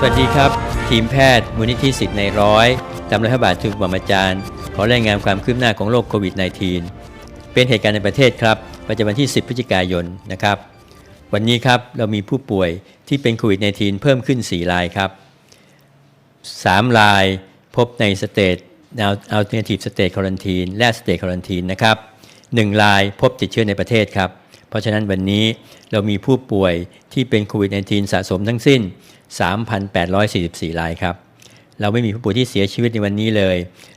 สวัสดีครับ ทีมแพทย์มูลนิธิสิทธิ์ในร้อยตามรัฐบาลทุกบรมอาจารย์ ขอรายงานความคืบหน้าของโรคโควิด -19 เป็นเหตุการณ์ในประเทศครับประจำวันที่ 10 พฤศจิกายนนะครับ วันนี้ครับเรามีผู้ป่วยที่เป็นโควิด -19 เพิ่มขึ้น 4 รายครับ 3 รายพบในสเตต alternative state quarantine และ state quarantine นะครับ 1 รายพบติดเชื้อในประเทศครับ เพราะฉะนั้นวันนี้เรามีผู้ป่วยที่เป็นโควิด -19 สะสมทั้งสิ้น 3,844 รายครับ เราไม่มีผู้ป่วยที่เสียชีวิตในวันนี้เลย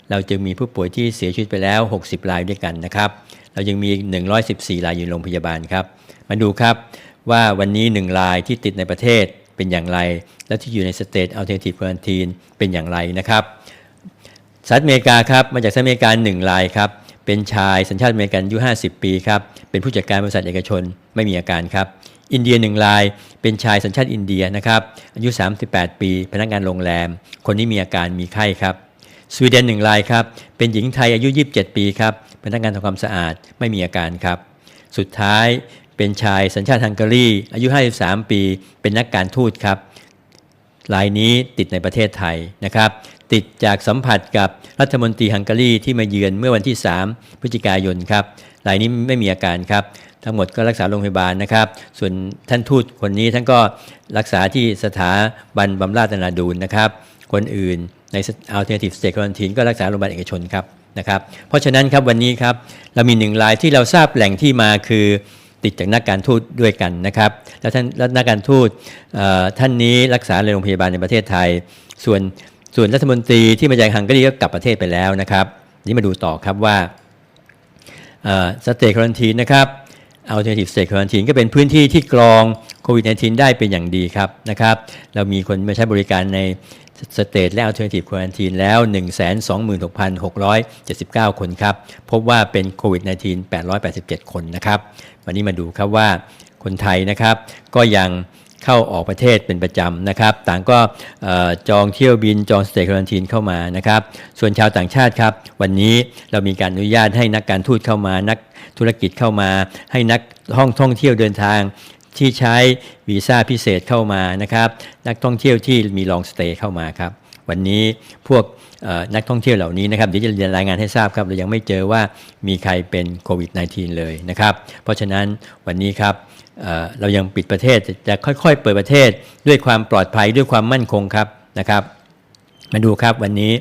เราจึงมีผู้ป่วยที่เสียชีวิตไปแล้ว 60 รายด้วยกันนะครับ เรายังมี 114 รายอยู่โรงพยาบาลครับ มาดูครับว่าวันนี้ 1 รายที่ติดในประเทศเป็นอย่างไร และที่อยู่ในสเตท alternative quarantine เป็นอย่างไรนะครับสหรัฐอเมริกาครับมาจากสหรัฐอเมริกา1รายครับ เป็นชายสัญชาติอเมริกันอายุ 50 ปีครับ เป็นผู้จัดการบริษัทเอกชนไม่มีอาการครับ อินเดีย1ราย เป็นชายสัญชาติอินเดียนะครับอายุ 38 ปี พนักงานโรงแรม คนนี้มีอาการมีไข้ครับสวีเดน1รายครับ เป็นหญิงไทยอายุ 27 ปีครับ พนักงานทำความสะอาดไม่มีอาการครับ สุดท้ายเป็นชายสัญชาติฮังการีอายุ 53 ปี เป็นนักการทูตครับรายนี้ติดในประเทศไทยนะครับ ติดจากสัมผัสกับรัฐมนตรีฮังการีที่มาเยือนเมื่อวันที่ 3 พฤศจิกายนครับรายนี้ไม่มีอาการครับ ทั้งหมดก็รักษาโรงพยาบาลนะครับ ส่วนท่านทูตคนนี้ท่านก็รักษาที่สถาบันบำราศนาดูนนะครับ คนอื่นใน Alternative State Quarantine ก็รักษาโรงพยาบาลเอกชนครับนะครับเพราะฉะนั้นครับวันนี้ครับเรามีหนึ่งรายที่เราทราบแหล่งที่มาคือติดจากนักการทูตด้วยกันนะครับ แล้วท่านนักการทูตท่านนี้รักษาในโรงพยาบาลในประเทศไทย ส่วน ส่วนรัฐมนตรีที่มาจากฮังการีก็กลับประเทศไปแล้วนะครับ นี่มาดูต่อครับว่าสเตทควอนตีนนะครับ Alternative State Quarantine ก็เป็นพื้นที่ที่กรองโควิด -19 ได้เป็นอย่างดีครับนะครับ เรามีคนมาใช้บริการในสเตทและ Alternative Quarantine แล้ว 126,679 คนครับ พบว่าเป็นโควิด -19 887 คนนะครับ วันนี้มาดูครับว่าคนไทยนะครับก็ยัง เข้าออกประเทศเป็นประจำนะครับ ต่างก็จองเที่ยวบินจองสเตทควอนตีนเข้ามานะครับ ส่วนชาวต่างชาติครับ วันนี้เรามีการอนุญาตให้นักการทูตเข้ามา นักธุรกิจเข้ามา ให้นักท่องท่องเที่ยวเดินทางที่ใช้วีซ่าพิเศษเข้ามานะครับ นักท่องเที่ยวที่มีลองสเตย์เข้ามาครับ วันนี้พวกนักท่องเที่ยวเหล่านี้นะครับเดี๋ยวจะรายงานให้ทราบครับเรายังไม่เจอว่ามีใครเป็นโควิด -19 เลยนะครับ เพราะฉะนั้นวันนี้ครับ เรายังปิดประเทศจะค่อยๆ เปิดประเทศด้วยความปลอดภัยด้วยความมั่นคงครับนะครับ มาดูครับวันนี้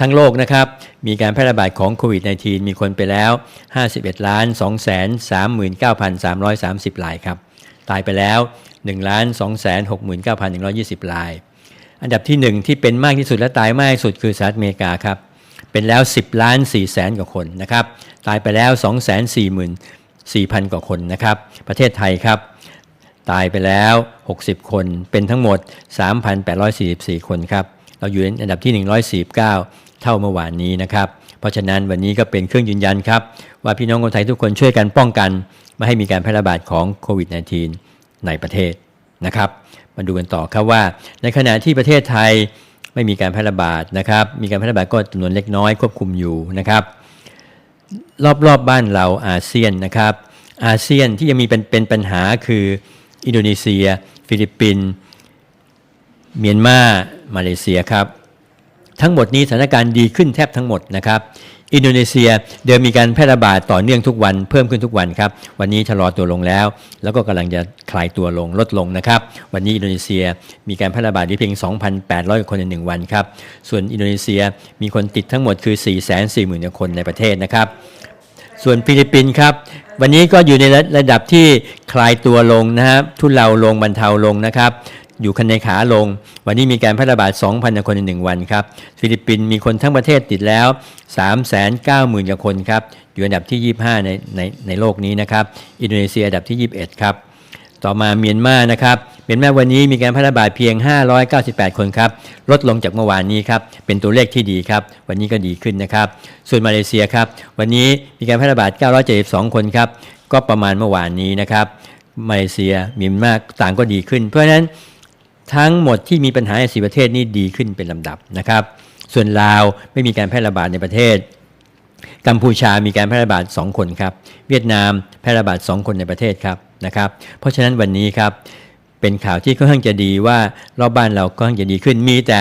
ทั้งโลกนะครับมีการแพร่ระบาดของโควิด -19 มีคนไปแล้ว 51ล้าน2 3 9 3 3 0รายครับ ตายไปแล้ว1ล้าน2 6 9 1 2 0ราย อันดับที่ 1 ที่เป็นมากที่สุดและตายมากที่สุดคือสหรัฐอเมริกาครับ เป็นแล้ว 10ล้าน4แสนกว่าคนนะครับ ตายไปแล้ว 2 4 4 0 0 0 กว่าคนนะครับ ประเทศไทยครับ ตายไปแล้ว 60 คนเป็นทั้งหมด 3,844 คนครับ เราอยู่ในอันดับที่ 149 เท่าเมื่อวานนี้นะครับ เพราะฉะนั้นวันนี้ก็เป็นเครื่องยืนยันครับ ว่าพี่น้องคนไทยทุกคนช่วยกันป้องกัน ไม่ให้มีการแพร่ระบาดของโควิด -19 ในประเทศนะครับ มาดูกันต่อครับว่า ในขณะที่ประเทศไทยไม่มีการแพร่ระบาดนะครับ มีการแพร่ระบาดก็จำนวนเล็กน้อยควบคุมอยู่นะครับ รอบๆบบ้านเราอาเซียนนะครับ อาเซียนที่ยังมีเป็นเป็นปัญหาคืออินโดนีเซีย ฟิลิปปินส์เมียนมา มาเลเซียครับ ทั้งหมดนี้สถานการณ์ดีขึ้นแทบทั้งหมดนะครับ อินโดนีเซียเดิมมีการแพร่ระบาดต่อเนื่องทุกวันเพิ่มขึ้นทุกวันครับ วันนี้ชะลอตัวลงแล้ว แล้วก็กำลังจะคลายตัวลงลดลงนะครับ วันนี้อินโดนีเซียมีการแพร่ระบาดที่เพียง 2,800 คนในหนึ่งวันครับ ส่วนอินโดนีเซียมีคนติดทั้งหมดคือ 440,000 คนในประเทศนะครับ ส่วนฟิลิปปินส์ครับวันนี้ก็อยู่ในระดับที่คลายตัวลงนะครับทุเลาลงบรรเทาลงนะครับ อยู่คันในขาลง วันนี้มีการแพร่ระบาด 2,000 คนใน 1 วันครับ ฟิลิปปินส์มีคนทั้งประเทศติดแล้ว 390,000กว่าคนครับ อยู่อันดับที่ 25 ในในในโลกนี้นะครับ อินโดนีเซียอันดับที่ 21 ครับ ต่อมาเมียนมานะครับ เมียนมาวันนี้มีการแพร่ระบาดเพียง 598 คนครับ ลดลงจากเมื่อวานนี้ครับ เป็นตัวเลขที่ดีครับ วันนี้ก็ดีขึ้นนะครับ ส่วนมาเลเซียครับ วันนี้มีการแพร่ระบาด 972 คนครับ ก็ประมาณเมื่อวานนี้นะครับ มาเลเซียเมียนมาต่างก็ดีขึ้น เพราะฉะนั้น ทั้งหมดที่มีปัญหาในสีประเทศนี้ดีขึ้นเป็นลำดับนะครับ ส่วนลาวไม่มีการแพร่ระบาดในประเทศ กัมพูชามีการแพร่ระบาด 2 คนครับ เวียดนามแพร่ระบาด 2 คนในประเทศครับนะครับ เพราะฉะนั้นวันนี้ครับเป็นข่าวที่ค่อนข้างจะดีว่ารอบบ้านเราก็ค่อนข้างจะดีขึ้นมีแต่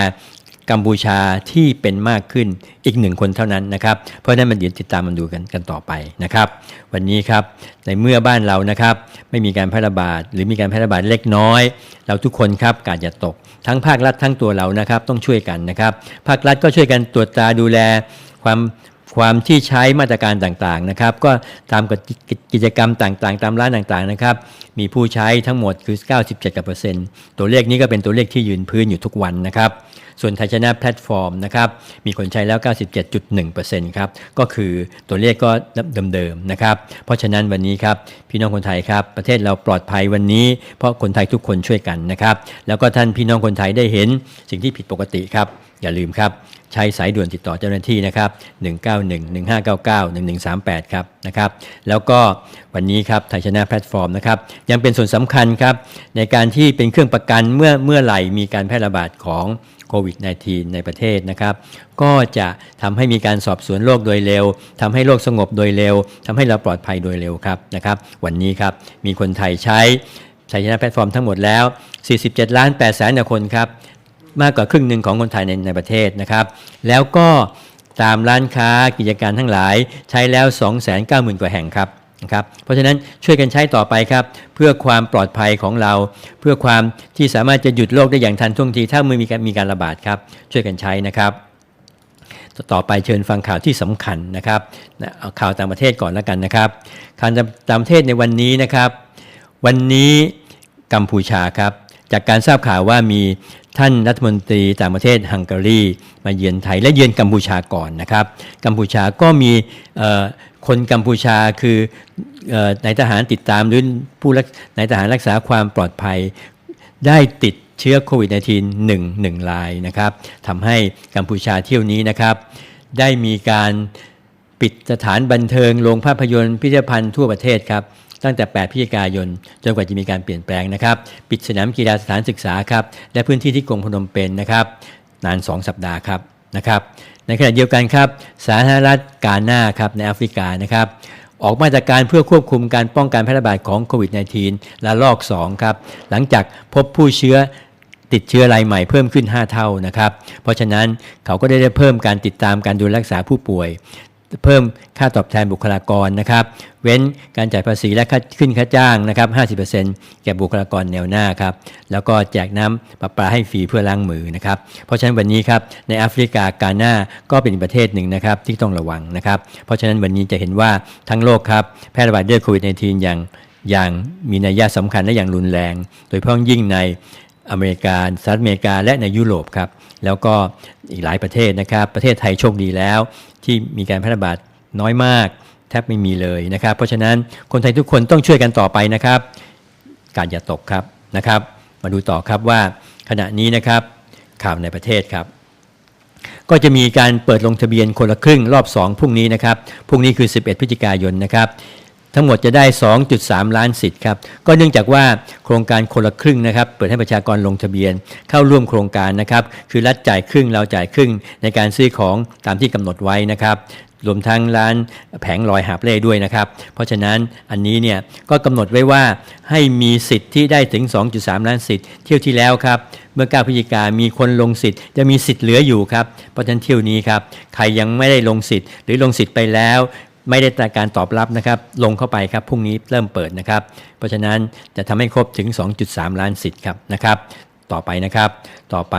กัมพูชาที่เป็นมากขึ้นอีกหนึ่งคนเท่านั้นนะครับ เพราะนั้นมันเดี๋ยวติดตามมันดูกันกันต่อไปนะครับ วันนี้ครับในเมื่อบ้านเรานะครับ ไม่มีการแพร่ระบาดหรือมีการแพร่ระบาดเล็กน้อย เราทุกคนครับการจะตก ทั้งภาครัฐทั้งตัวเรานะครับ ต้องช่วยกันนะครับ ภาครัฐก็ช่วยกันตรวจตาดูแลความความที่ใช้มาตรการต่างๆนะครับ ก็ตามกิจกรรมต่างๆ ตามร้านต่างๆนะครับ มีผู้ใช้ทั้งหมดคือ 97กว่าเปอร์เซ็นต์ตัวเลขนี้ก็เป็นตัวเลขที่ยืนพื้นอยู่ทุกวันนะครับ ส่วนไทยชนะแพลตฟอร์มนะครับมีคนใช้แล้ว 97.1%ครับก็คือตัวเลขก็เดิมๆนะครับเพราะฉะนั้นวันนี้ครับพี่น้องคนไทยครับประเทศเราปลอดภัยวันนี้ เพราะคนไทยทุกคนช่วยกันนะครับแล้วก็ท่านพี่น้องคนไทยได้เห็นสิ่งที่ผิดปกติครับอย่าลืมครับใช้สายด่วนติดต่อเจ้าหน้าที่นะครับ 191 1599 1138 ครับนะครับ แล้วก็วันนี้ครับไทยชนะแพลตฟอร์มนะครับ ยังเป็นส่วนสำคัญครับ ในการที่เป็นเครื่องประกันเมื่อเมื่อไหร่มีการแพร่ระบาดของ โควิด -19 ในประเทศนะครับ ก็จะทำให้มีการสอบสวนโรคโดยเร็วทำให้โรคสงบโดยเร็วทำให้เราปลอดภัยโดยเร็วครับนะครับ วันนี้ครับมีคนไทยใช้ไทยชนะแพลตฟอร์มทั้งหมดแล้ว 47 ล้าน8แสนคนครับมากกว่าครึ่งหนึ่งของคนไทยในในประเทศนะครับ แล้วก็ตามร้านค้ากิจการทั้งหลายใช้แล้ว 290,000 กว่าแห่งครับ นะครับเพราะฉะนั้นช่วยกันใช้ต่อไปครับ เพื่อความปลอดภัยของเรา เพื่อความที่สามารถจะหยุดโรคได้อย่างทันท่วงทีถ้าเมื่อมีการมีการระบาดครับ ช่วยกันใช้นะครับ ต่อไปเชิญฟังข่าวที่สำคัญนะครับเอาข่าวต่างประเทศก่อนแล้วกันนะครับข่าวต่างประเทศในวันนี้นะครับ วันนี้กัมพูชาครับ จากการทราบข่าวว่ามีท่านรัฐมนตรีต่างประเทศฮังการีมาเยือนไทยและเยือนกัมพูชาก่อนนะครับ กัมพูชาก็มี คนกัมพูชาคือนายทหารติดตามหรือผู้นายทหารรักษาความปลอดภัยได้ติดเชื้อโควิด -19 หนึ่งหนึ่งรายนะครับทำให้กัมพูชาเที่ยวนี้นะครับ ได้มีการปิดสถานบันเทิงโรงภาพยนตร์พิพิธภัณฑ์ทั่วประเทศครับ ตั้งแต่ 8 พฤศจิกายน จนกว่าจะมีการเปลี่ยนแปลงนะครับ ปิดสนามกีฬาสถานศึกษาครับ และพื้นที่ที่กรุงพนมเปญนนะครับ นาน 2 สัปดาห์ครับ นะครับในขณะเดียวกันครับสาธารณรัฐกาหน้าครับในแอฟริกานะครับออกมาตรการเพื่อควบคุมการป้องกันแพร่ระบาดของโควิด -19 ระลอก 2 ครับ หลังจากพบผู้เชื้อติดเชื้อรายใหม่เพิ่มขึ้น 5 เท่านะครับ เพราะฉะนั้นเขาก็ได้เพิ่มการติดตามการดูแลรักษาผู้ป่วย เพิ่มค่าตอบแทนบุคลากรนะครับ เว้นการจ่ายภาษีและขึ้นค่าจ้างนะครับ 50%แก่บุคลากรแนวหน้าครับ แล้วก็แจกน้ำประปาให้ฟรีเพื่อล้างมือนะครับ เพราะฉะนั้นวันนี้ครับในแอฟริกากาหน้าก็เป็นประเทศหนึ่งนะครับที่ต้องระวังนะครับ เพราะฉะนั้นวันนี้จะเห็นว่าทั้งโลกครับแพร่ระบาดด้วยโควิด -19 อย่างอย่างมีนัยยะสำคัญและอย่างรุนแรง โดยเฉพาะยิ่งในอเมริกาสหรัฐอเมริกาและในยุโรปครับ แล้วก็อีกหลายประเทศนะครับ ประเทศไทยโชคดีแล้ว ที่มีการแพร่ระบาดน้อยมากแทบไม่มีเลยนะครับ เพราะฉะนั้นคนไทยทุกคนต้องช่วยกันต่อไปนะครับ การอย่าตกครับนะครับ มาดูต่อครับว่าขณะนี้นะครับข่าวในประเทศครับ ก็จะมีการเปิดลงทะเบียนคนละครึ่งรอบ 2พรุ่งนี้นะครับพรุ่งนี้คือ 11 พฤศจิกายนนะครับ ทั้งหมดจะได้ 2.3 ล้านสิทธิ์ครับ ก็เนื่องจากว่าโครงการคนละครึ่งนะครับ เปิดให้ประชากรลงทะเบียน เข้าร่วมโครงการนะครับ คือรัฐจ่ายครึ่งเราจ่ายครึ่งในการซื้อของตามที่กำหนดไว้นะครับรวมทั้งร้านแผงลอยหาบเล่ด้วยนะครับ เพราะฉะนั้นอันนี้เนี่ยก็กำหนดไว้ว่าให้มีสิทธิ์ที่ได้ถึง 2.3 ล้านสิทธิ์เที่ยวที่แล้วครับ เมื่อ9พฤศจิกามีคนลงสิทธิ์จะมีสิทธิ์เหลืออยู่ครับเพราะฉะนั้นเที่ยวนี้ครับใครยังไม่ได้ลงสิทธิ์หรือลงสิทธิ์ไปแล้ว ไม่ได้แต่การตอบรับนะครับ ลงเข้าไปครับพรุ่งนี้เริ่มเปิดนะครับ เพราะฉะนั้นจะทำให้ครบถึง 2.3 ล้านสิทธิ์ครับนะครับ ต่อไปนะครับ ต่อไป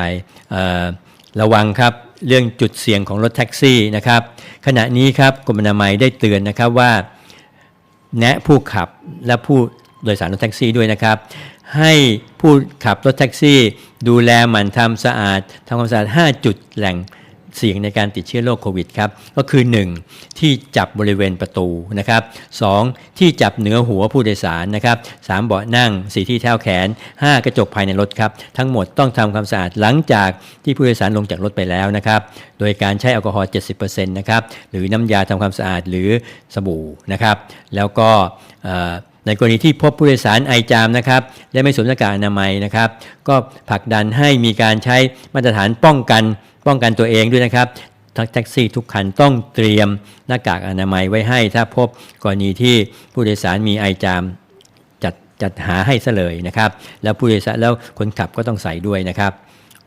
ระวังครับเรื่องจุดเสี่ยงของรถแท็กซี่นะครับ ขณะนี้ครับกรมอนามัยได้เตือนนะครับว่า แนะผู้ขับและผู้โดยสารรถแท็กซี่ด้วยนะครับ ให้ผู้ขับรถแท็กซี่ ดูแลหมั่นทำสะอาดทำความสะอาด 5 จุดแหล่ง เสี่ยงในการติดเชื้อโรคโควิดครับก็คือ 1. ที่จับบริเวณประตูนะครับ 2. ที่จับเหนือหัวผู้โดยสารนะครับ 3. เบาะนั่ง 4. ที่เท้าแขน 5. กระจกภายในรถครับ ทั้งหมดต้องทำความสะอาดหลังจากที่ผู้โดยสารลงจากรถไปแล้วนะครับโดยการใช้แอลกอฮอล์70%นะครับหรือน้ำยาทำความสะอาดหรือสบู่นะครับ แล้วก็ในกรณีที่พบผู้โดยสารไอจามนะครับและไม่สวมหน้ากากอนามัยนะครับ ก็ผลักดันให้มีการใช้มาตรฐานป้องกัน ป้องกันตัวเองด้วยนะครับทักแท็กซี่ทุกคันต้องเตรียมหน้ากากอนามัยไว้ให้ ถ้าพบกรณีที่ผู้โดยสารมีไอจามจัดจัดหาให้ซะเลยนะครับ แล้วผู้โดยสารแล้วคนขับก็ต้องใส่ด้วยนะครับ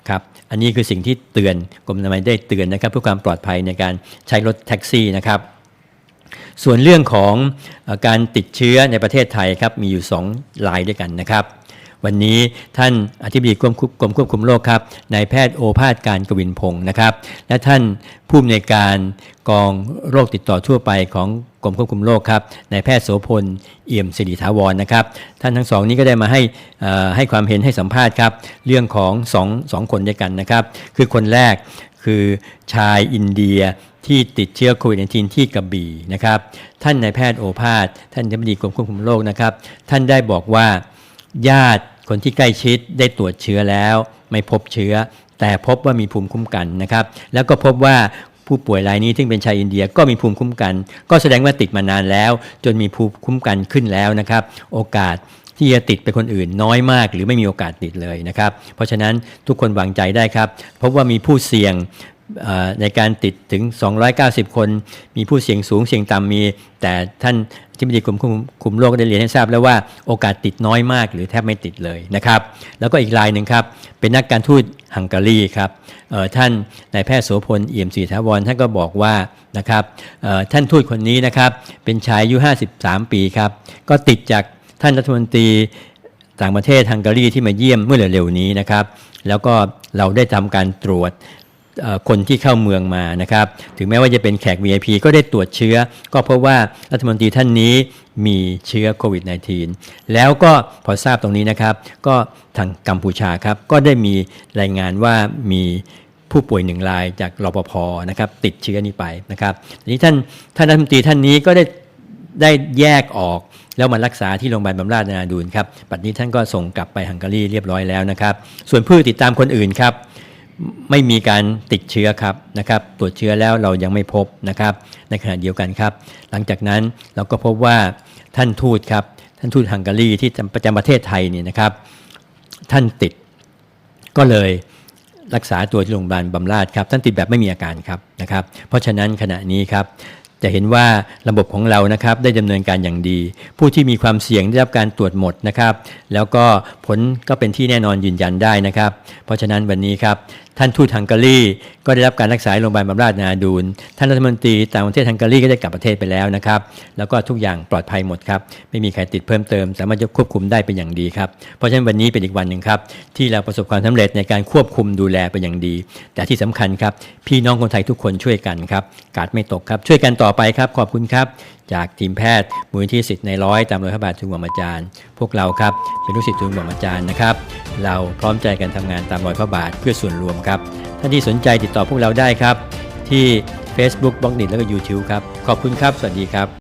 ครับ อันนี้คือสิ่งที่เตือนกรมอนามัยได้เตือนนะครับเพื่อความปลอดภัยในการใช้รถแท็กซี่นะครับ ส่วนเรื่องของการติดเชื้อในประเทศไทยครับมีอยู่ 2 รายด้วยกันนะครับ วันนี้ท่านอธิบดีกรมควบกรมควบคุมโรคครับนายแพทย์โอภาสการกวินพงศ์นะครับ และท่านผู้อำนวยการกองโรคติดต่อทั่วไปของกรมควบคุมโรคครับนายแพทย์โสพลเอี่ยมสิริถาวรนะครับ ท่านทั้งสองนี้ก็ได้มาให้ให้ความเห็นให้สัมภาษณ์ครับเรื่องของสองสองคนด้วยกันนะครับ คือคนแรกคือชายอินเดียที่ติดเชื้อโควิด -19 ที่กระบี่นะครับ ท่านนายแพทย์โอภาส ท่านอธิบดีกรมควบคุมโรคนะครับ ท่านได้บอกว่า ญาติคนที่ใกล้ชิดได้ตรวจเชื้อแล้ว ไม่พบเชื้อ แต่พบว่ามีภูมิคุ้มกันนะครับ แล้วก็พบว่าผู้ป่วยรายนี้ซึ่งเป็นชาวอินเดียก็มีภูมิคุ้มกัน ก็แสดงว่าติดมานานแล้ว จนมีภูมิคุ้มกันขึ้นแล้วนะครับ โอกาสที่จะติดไปคนอื่นน้อยมาก หรือไม่มีโอกาสติดเลยนะครับ เพราะฉะนั้นทุกคนวางใจได้ครับพบว่ามีผู้เสี่ยง ในการติดถึง 290 คน มีผู้เสี่ยงสูงเสี่ยงต่ำมี แต่ท่านที่บดีกรมคุมโรคก็ได้เรียนให้ทราบแล้วว่าโอกาสติดน้อยมากหรือแทบไม่ติดเลยนะครับ แล้วก็อีกรายหนึ่งครับ เป็นนักการทูตฮังการีครับท่านนายแพทย์โสพลเอี่ยมศรีถาวรท่านก็บอกว่านะครับท่านทูตคนนี้นะครับเป็นชายอายุ 53 ปีครับก็ติดจากท่านรัฐมนตรีต่างประเทศฮังการีที่มาเยี่ยมเมื่อเร็วๆนี้นะครับ แล้วก็เราได้ทำการตรวจ คนที่เข้าเมืองมานะครับ ถึงแม้ว่าจะเป็นแขก VIP ก็ได้ตรวจเชื้อ ก็เพราะว่ารัฐมนตรีท่านนี้มีเชื้อโควิด -19 แล้วก็พอทราบตรงนี้นะครับ ก็ทางกัมพูชาครับ ก็ได้มีรายงานว่ามีผู้ป่วยหนึ่งรายจากรปภนะครับ ติดเชื้อนี้ไปนะครับทีนี้ท่านท่านรัฐมนตรีท่านนี้ก็ได้ได้แยกออกแล้วมารักษาที่โรงพยาบาลบำราศนาดูนครับปัจจุบันท่านก็ส่งกลับไปฮังการีเรียบร้อยแล้วนะครับ ส่วนผู้ติดตามคนอื่นครับ ไม่มีการติดเชื้อครับนะครับตรวจเชื้อแล้วเรายังไม่พบนะครับในขณะเดียวกันครับ หลังจากนั้นเราก็พบว่าท่านทูตครับท่านทูตฮังการีที่ประจำประเทศไทยเนี่ยนะครับ ท่านติดก็เลยรักษาตัวที่โรงพยาบาลบำราศครับท่านติดแบบไม่มีอาการครับนะครับ เพราะฉะนั้นขณะนี้ครับ จะเห็นว่าระบบของเรานะครับได้ดำเนินการอย่างดี ผู้ที่มีความเสี่ยงได้รับการตรวจหมดนะครับ แล้วก็ผลก็เป็นที่แน่นอนยืนยันได้นะครับ เพราะฉะนั้นวันนี้ครับท่านทูตฮังการีก็ได้รับการรักษาโรงพยาบาลบำราศนาดูนท่านรัฐมนตรีต่างประเทศฮังการีก็ได้กลับประเทศไปแล้วนะครับ แล้วก็ทุกอย่างปลอดภัยหมดครับ ไม่มีใครติดเพิ่มเติม สามารถจะควบคุมได้เป็นอย่างดีครับ เพราะฉะนั้นวันนี้เป็นอีกวันหนึ่งครับ ที่เราประสบความสำเร็จในการควบคุมดูแลเป็นอย่างดี แต่ที่สำคัญครับ พี่น้องคนไทยทุกคนช่วยกันครับกาดไม่ตกครับ ช่วยกันต่อไปครับ ขอบคุณครับ จากทีมแพทย์มูลนิธิสิทธิ์ในร้อยตามรอยพระบาททุนบรมอาจารย์ พวกเราครับเป็นลูกศิษย์ทุนบรมอาจารย์นะครับ เราพร้อมใจกันทำงานตามรอยพระบาทเพื่อส่วนรวมครับ ท่านที่สนใจติดต่อพวกเราได้ครับ ที่ Facebook บล็อกดิแล้วก็ YouTube ครับ ขอบคุณครับ สวัสดีครับ